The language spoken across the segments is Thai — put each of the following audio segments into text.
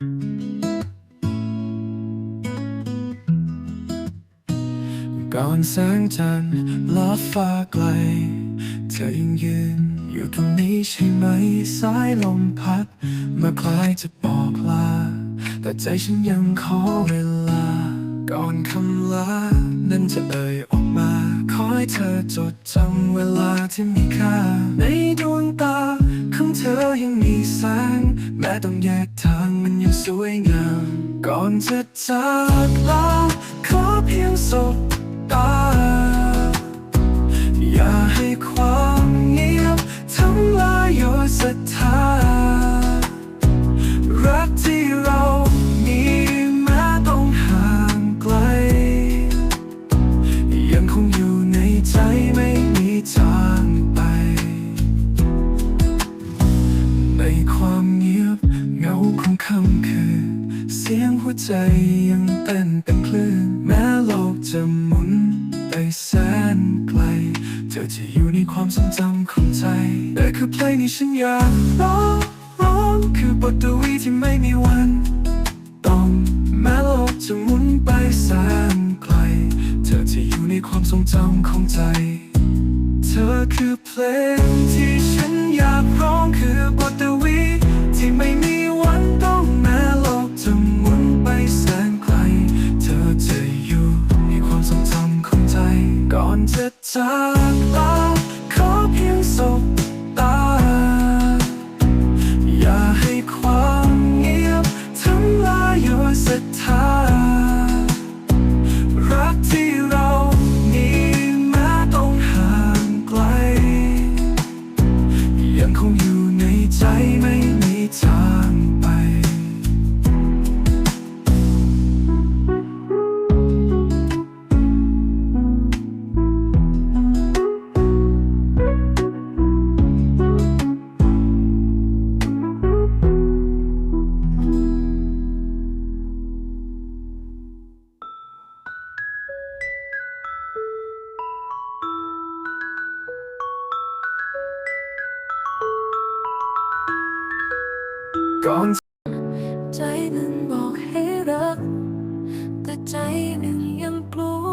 ก่อนแสงจันทร์ลับฟ้าไกล เธอยังยืนอยู่ตรงนี้ใช่ไหม สายลมพัดมื่อคล้ายจะบอกลา แต่ใจฉันยังขอเวลา ก่อนคำลา นั้นจะเอ่ยออกมา ขอให้เธอจดจำเวลาที่มีค่าใน ดวงตาของเธอยังมีแสง แม้ต้องแยกทางมันยังสวยงาม ก่อนจะจากลา วใจยังเต้นเป็นคลื่น แม้โลกจะหมุนไปแสนไกล เธอจะอยู่ในความทรงจำของใจแต่คือเพลงที่ฉันอยากร้องร้องคือบทดวีที่ไม่มีวันต้องแม้โลกจะหมุนไปแสนไกล เธอจะอยู่ในความทรงจำของใจ เธอคือเพลงที่ ก่อนใจหนึ่งบอกให้รัก แต่ใจหนึ่งยังกลัว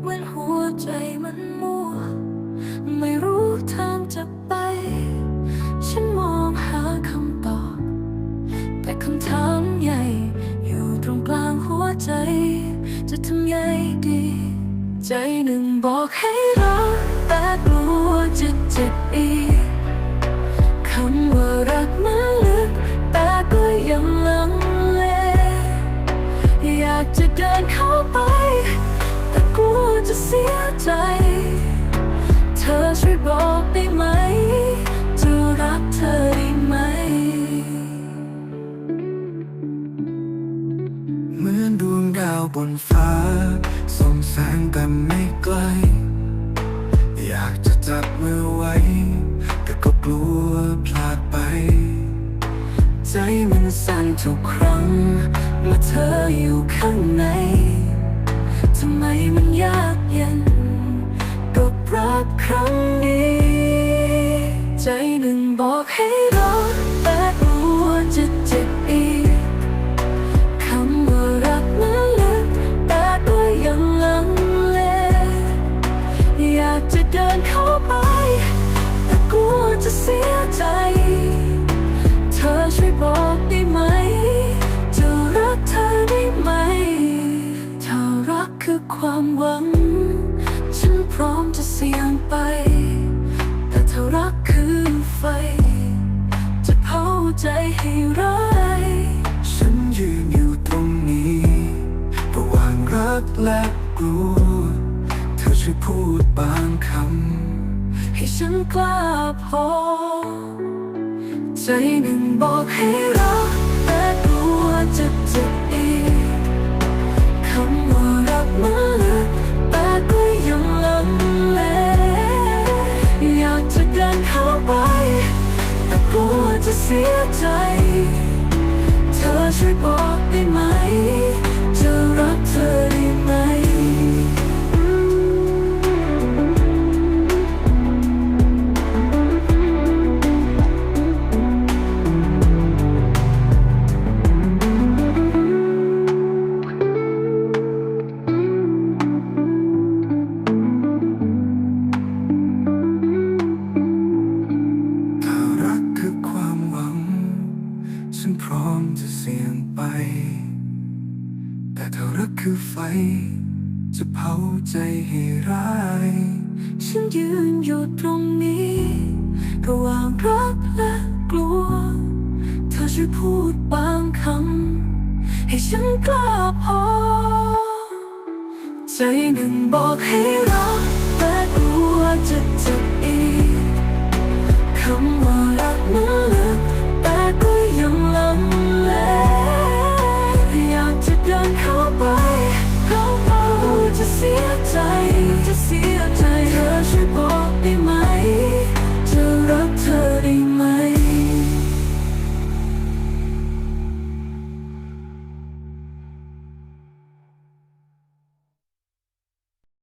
เหมือนหัวใจมันมัว ไม่รู้ทางจะไป ฉันมองหาคำตอบ แต่คำถามใหญ่ อยู่ตรงกลางหัวใจ จะทำไงดี ใจหนึ่งบอกให้รัก แต่กลัวจะเจ็บอีกากจะเดินเข้าไป แต่กลัวจะเสียใจ เธอช่วยบอกได้ไหม จะรักเธอได้ไหม เหมือนดวงดาวบนฟ้า ส่องแสงแต่ไม่ไกล อยากจะจับมือไว้ แต่ก็กลัวพลาดไป ใจมันสั่นทุกครั้ง เมื่อเธออยู่ข้างใน ทำไมมันยากเย็นกับรักครั้งนี้ ใจหนึ่งบอกให้ ใจให้ร้ายฉันยืนอยู่ตรงนี้ระหว่างรักและกลัว เธอช่วยพูดบางคำ ให้ฉันกล้าพอ ใจหนึ่งบอกให้รัก คือไฟ จะเผาใจให้ร้าย ฉันยืนอยู่ตรงนี้ ระหว่างรักและกลัว เธอช่วยพูดบางคำ ให้ฉันกล้าพอ ใจหนึ่งบอกให้รักและกลัวจะเจ็บอีกคำว่ารักนั้น